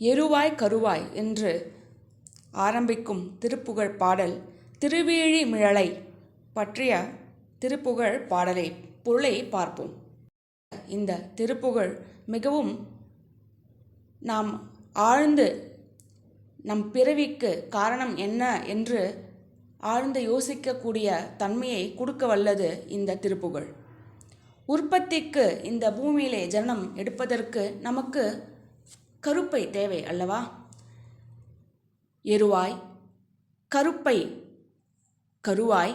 எருவாய் கருவாய் என்று ஆரம்பிக்கும் திருப்புகழ் பாடல் திருவேழிமிழலை பற்றிய திருப்புகழ் பாடலை பொருளை பார்ப்போம். இந்த திருப்புகழ் மிகவும் நாம் ஆழ்ந்து நம் பிறவிக்கு காரணம் என்ன என்று ஆழ்ந்து யோசிக்கக்கூடிய தன்மையை கொடுக்க வல்லது இந்த திருப்புகழ். உற்பத்திக்கு இந்த பூமியிலே ஜனம் எடுப்பதற்கு நமக்கு கருப்பை தேவை அல்லவா? எருவாய் கருப்பை கருவாய்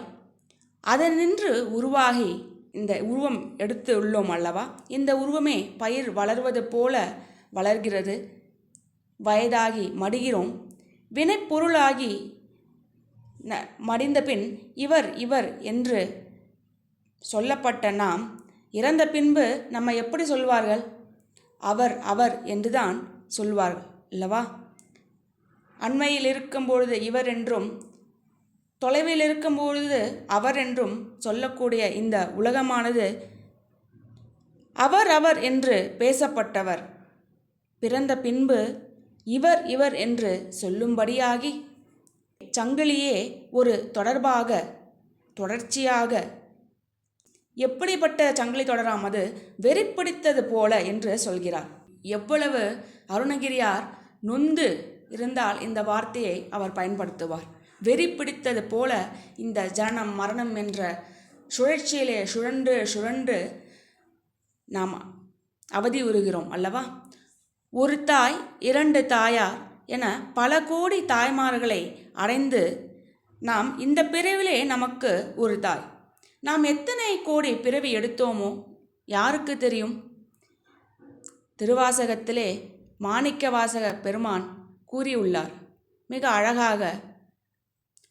அதனின்று உருவாகி இந்த உருவம் எடுத்து உள்ளோம் அல்லவா? இந்த உருவமே பயிர் வளர்வது போல வளர்கிறது. வயதாகி மடிகிறோம். வினைப்பொருளாகி ந மடிந்த பின் இவர் இவர் என்று சொல்லப்பட்ட நாம் இறந்த பின்பு நம்ம எப்படி சொல்வார்கள்? அவர் அவர் என்றுதான் சொல்வார் அல்லவா? அண்மையில் இருக்கும் பொழுது இவர் என்றும் தொலைவில் இருக்கும் பொழுது அவர் என்றும் சொல்லக்கூடிய இந்த உலகமானது அவர் அவர் என்று பேசப்பட்டவர். பிறந்த பின்பு இவர் இவர் என்று சொல்லும்படியாகி சங்கிலியே ஒரு தொடர்பாக தொடர்ச்சியாக எப்படிப்பட்ட சங்கிலி தொடராம் அது? வெறிப்பிடித்தது போல என்று சொல்கிறார். எவ்வளவு அருணகிரியார் நொந்து இருந்தால் இந்த வார்த்தையை அவர் பயன்படுத்துவார். வெறி பிடித்தது போல இந்த ஜனனம் மரணம் என்ற சுழற்சியிலே சுழன்று சுழன்று நாம் அவதி உறுகிறோம் அல்லவா? ஒரு தாய் இரண்டு தாயார் என பல கோடி தாய்மார்களை அடைந்து நாம் இந்த பிறவிலே நமக்கு ஒரு தாய். நாம் எத்தனை கோடி பிறவி எடுத்தோமோ? யாருக்கு தெரியும்? திருவாசகத்திலே மாணிக்க வாசக பெருமான் கூறியுள்ளார். மிக அழகாக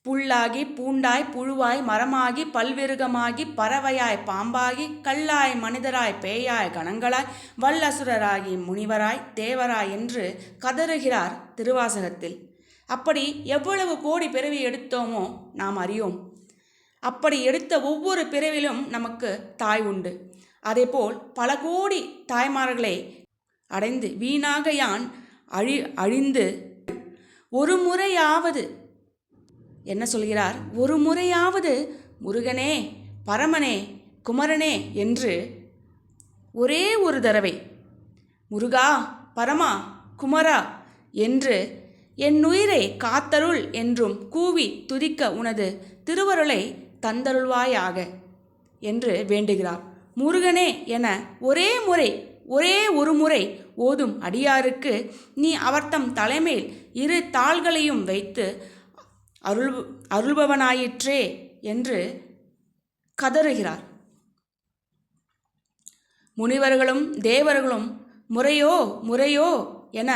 புல்லாகி பூண்டாய் புழுவாய் மரமாகி பல்விருகமாகி பறவையாய் பாம்பாகி கல்லாய் மனிதராய் பேயாய் கணங்களாய் வல்லசுரராகி முனிவராய் தேவராய் என்று கதறுகிறார் திருவாசகத்தில். அப்படி எவ்வளவு கோடி பிறவி எடுத்தோமோ நாம் அறியோம். அப்படி எடுத்த ஒவ்வொரு பிறவிலும் நமக்கு தாய் உண்டு. அதேபோல் பல கோடி தாய்மார்களை அடைந்து வீணாக யான் அழி அழிந்து ஒரு முறையாவது என்ன சொல்கிறார்? ஒரு முறையாவது முருகனே பரமனே குமரனே என்று ஒரே ஒரு தடவை முருகா பரமா குமரா என்று என் உயிரை காத்தருள் என்றும் கூவி துதிக்க உனது திருவருளை தந்தருள்வாயாக என்று வேண்டுகிறார். முருகனே என ஒரே முறை ஒரே ஒரு முறை ஓதும் அடியாருக்கு நீ அவர்த்தம் தலைமையில் இரு தாள்களையும் வைத்து அருள் அருள்பவனாயிற்றே என்று கதறுகிறார். முனிவர்களும் தேவர்களும் முறையோ முறையோ என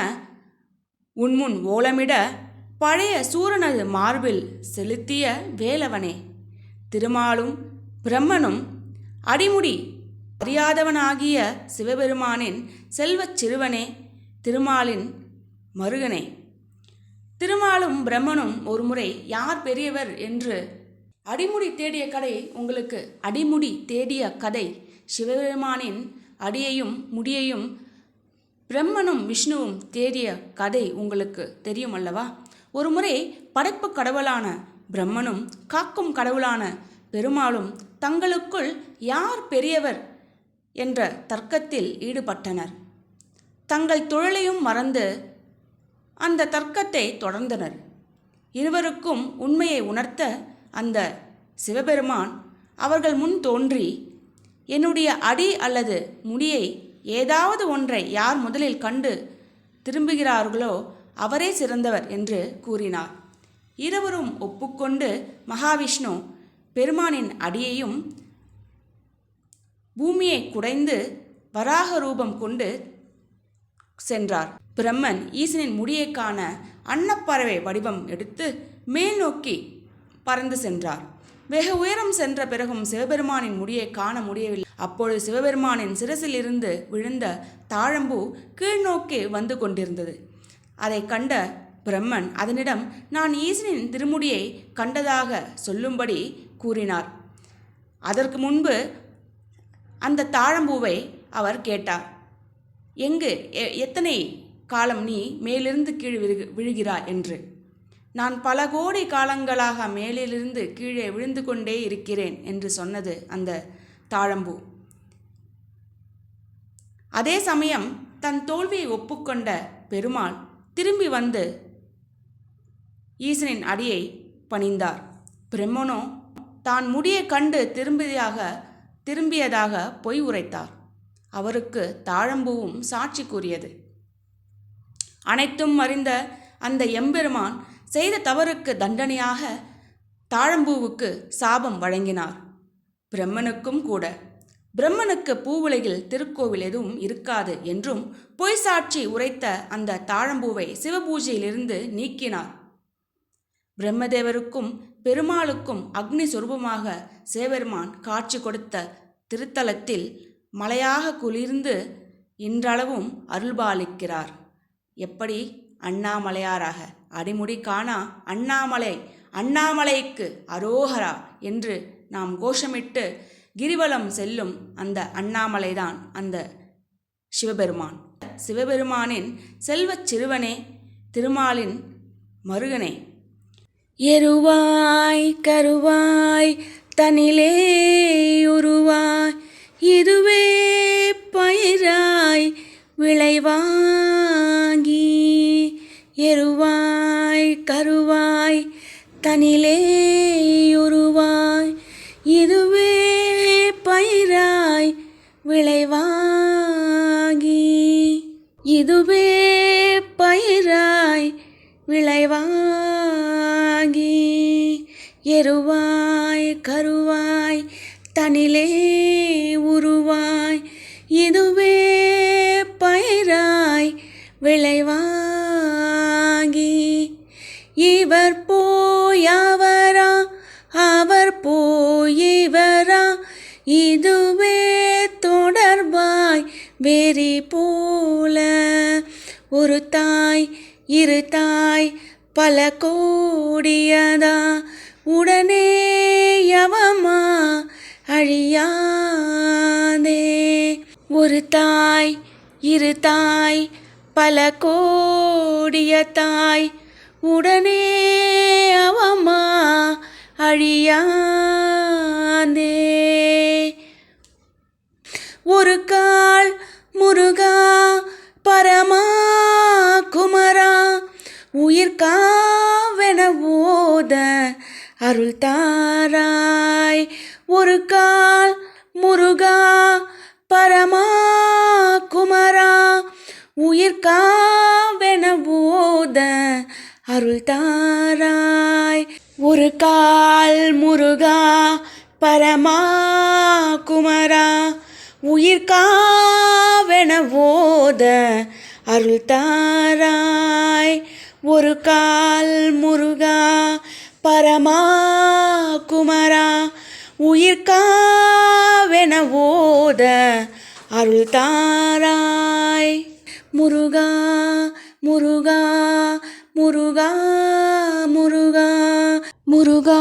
உன்முன் ஓலமிட பழைய சூரனது மார்பில் செலுத்திய வேலவனே. திருமாலும் பிரம்மனும் அடிமுடி அறியாதவனாகிய சிவபெருமானின் செல்வச் சிறுவனே திருமாலின் மருகனே. திருமாலும் பிரம்மனும் ஒருமுறை யார் பெரியவர் என்று அடிமுடி தேடிய கதை உங்களுக்கு அடிமுடி தேடிய கதை. சிவபெருமானின் அடியையும் முடியையும் பிரம்மனும் விஷ்ணுவும் தேடிய கதை உங்களுக்கு தெரியும் அல்லவா ஒருமுறை படைப்பு கடவுளான பிரம்மனும் காக்கும் கடவுளான பெருமாளும் தங்களுக்குள் யார் பெரியவர் என்ற தர்க்கத்தில் ஈடுபட்டனர். தங்கள் தொழிலையும் மறந்து அந்த தர்க்கத்தை தொடர்ந்தனர். இருவருக்கும் உண்மையை உணர்த்த அந்த சிவபெருமான் அவர்கள் முன் தோன்றி என்னுடைய அடி அல்லது முடியை ஏதாவது ஒன்றை யார் முதலில் கண்டு திரும்புகிறார்களோ அவரே சிறந்தவர் என்று கூறினார். இருவரும் ஒப்புக்கொண்டு மகாவிஷ்ணு பெருமானின் அடியையும் பூமியை குடைந்து வராக ரூபம் கொண்டு சென்றார். பிரம்மன் ஈசனின் முடியை காண அன்னப்பறவை வடிவம் எடுத்து மேல் நோக்கி பறந்து சென்றார். வெகு உயரம் சென்ற பிறகும் சிவபெருமானின் முடியை காண முடியவில்லை. அப்பொழுது சிவபெருமானின் சிரசில் இருந்து விழுந்த தாழம்பூ கீழ்நோக்கி வந்து கொண்டிருந்தது. அதை கண்ட பிரம்மன் அதனிடம் நான் ஈசனின் திருமுடியை கண்டதாக சொல்லும்படி கூறினார். அதற்கு முன்பு அந்த தாழம்பூவை அவர் கேட்டார். எங்கு? எத்தனை காலம் நீ மேலிருந்து கீழ் விழுகு விழுகிறாய்? என்று. நான் பல கோடி காலங்களாக மேலிலிருந்து கீழே விழுந்து கொண்டே இருக்கிறேன் என்று சொன்னது அந்த தாழம்பூ. அதே சமயம் தன் தோல்வியை ஒப்புக்கொண்ட பெருமாள் திரும்பி வந்து ஈசனின் அடியை பணிந்தார். பிரம்மனோ தான் முடியை கண்டு திரும்பியாக திரும்பியதாக பொய் உரைத்தார். அவருக்கு தாழம்பூவும் சாட்சி கூறியது. அனைத்தும் அறிந்த அந்த எம்பெருமான் செய்த தவறுக்கு தண்டனையாக தாழம்பூவுக்கு சாபம் வழங்கினார். பிரம்மனுக்கும் கூட. பிரம்மனுக்கு பூவுலகில் திருக்கோவில் எதுவும் இருக்காது என்றும் பொய் சாட்சி உரைத்த அந்த தாழம்பூவை சிவபூஜையிலிருந்து நீக்கினார். பிரம்மதேவருக்கும் பெருமாளுக்கும் அக்னி சொரூபமாக சிவபெருமான் காட்சி கொடுத்த திருத்தலத்தில் மலையாக குளிர்ந்து இன்றளவும் அருள்பாலிக்கிறார். எப்படி? அண்ணாமலையாராக. அடிமுடி காணா அண்ணாமலை அண்ணாமலைக்கு அரோகரா என்று நாம் கோஷமிட்டு கிரிவலம் செல்லும் அந்த அண்ணாமலைதான் அந்த சிவபெருமான். சிவபெருமானின் செல்வச் சிறுவனே திருமாலின் மருகனே எருவாய் கருவாய் தனிலே உருவாய் இதுவே பயிராய் விளைவாங்கி. எருவாய் கருவாய் தனிலே தனிலே உருவாய் இதுவே பயிராய் விளைவாகி. இவர் போயவரா அவர் போயவரா இதுவே தொடர்பாய் வெறி போல. ஒரு தாய் இரு தாய் பல கோடியதா உடனே யவமா அழியாதே. ஒரு தாய் இரு தாய் பல கோடிய தாய் உடனே அவமா அழியாதே. ஒரு கால் முருகா பரமா குமரா உயிர் காவென ஓத அருள் தாராய். ஒரு கால் முருகா பரமா குமரா உயிர் காவென ஓத அருள் தாராய். ஒரு கால் முருகா பரமா குமரா உயிர் காவென ஓத அருள் தாராய். ஒரு கால் முருகா பரமா குமரா உயிர் காவென ஓத அருள் தாராய். முருகா முருகா முருகா முருகா முருகா.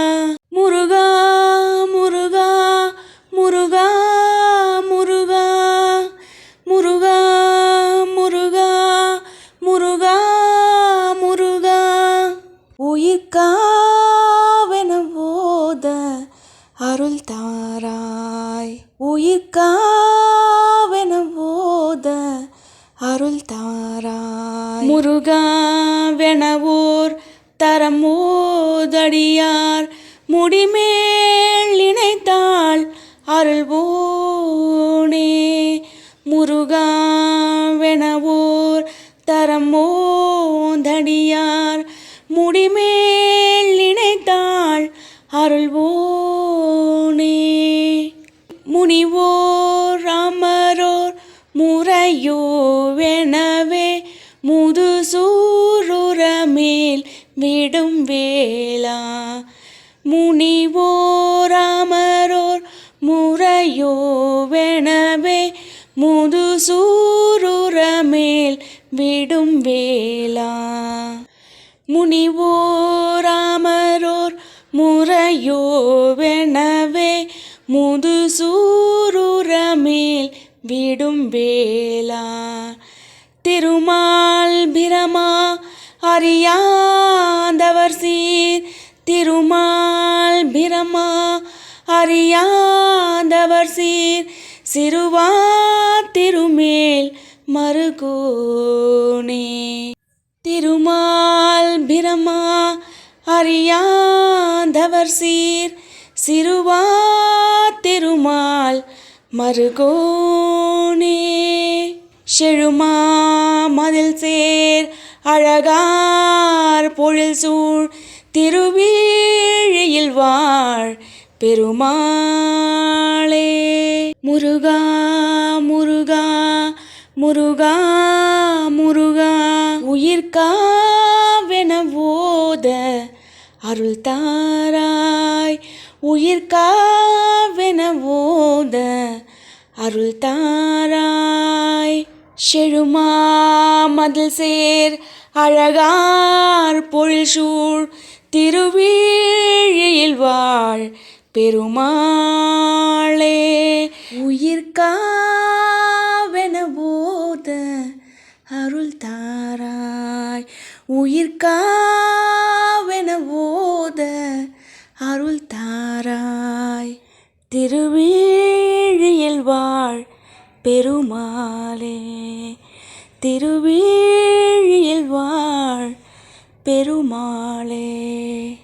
உயிர்காவென போத அருள் தாராய் முருகாவெனவோர் தரமோதடியார் முடிமேல் இணைத்தாள் அருள்வோனே முருகாவெனவோர் தரமோதடியார் முடிமேல் இணைத்தாள் அருள்வோனே முனிவோர் அமரோர் முறையோவெனவே முதுசூருரமேல் விடும் வேளா. முனிவோர் அமரோர் முறையோவெனவே முதுசூருரமேல் விடும் வேளா. முனிவோராமரோர் முறையோவெனவே முதுசூருரமேல் விடும் வேளா. திருமால் பிரமா அறியாதவர் சீர். திருமால் பிரமா அறியாதவர் சீர். சிறுவா திருமேல் மறுகோனே. திருமால் பிரமா அறியாதவர் சீர். சிறுவா திருமால் மருகோனே. செழுமா மதில் சேர் அழகார் பொழில் சூழ் திருவீழியில் வாழ் பெருமாளே. முருகா முருகா முருகா முருகா உயிர்காவென ஓத அருள் தாராய் உயிர்காவென ஓத அருள் தாராய். செழுமா மதில் சேர் அழகார் பொழில் சூழ் திருவீழியில் வாழ் பெருமாளே. உயிர்காவென போத அருள் தாராய். உயிர்காவென போத அருள் திருவீழியில் வாழ் பெருமாளே. திருவீழியில் வாழ் பெருமாளே.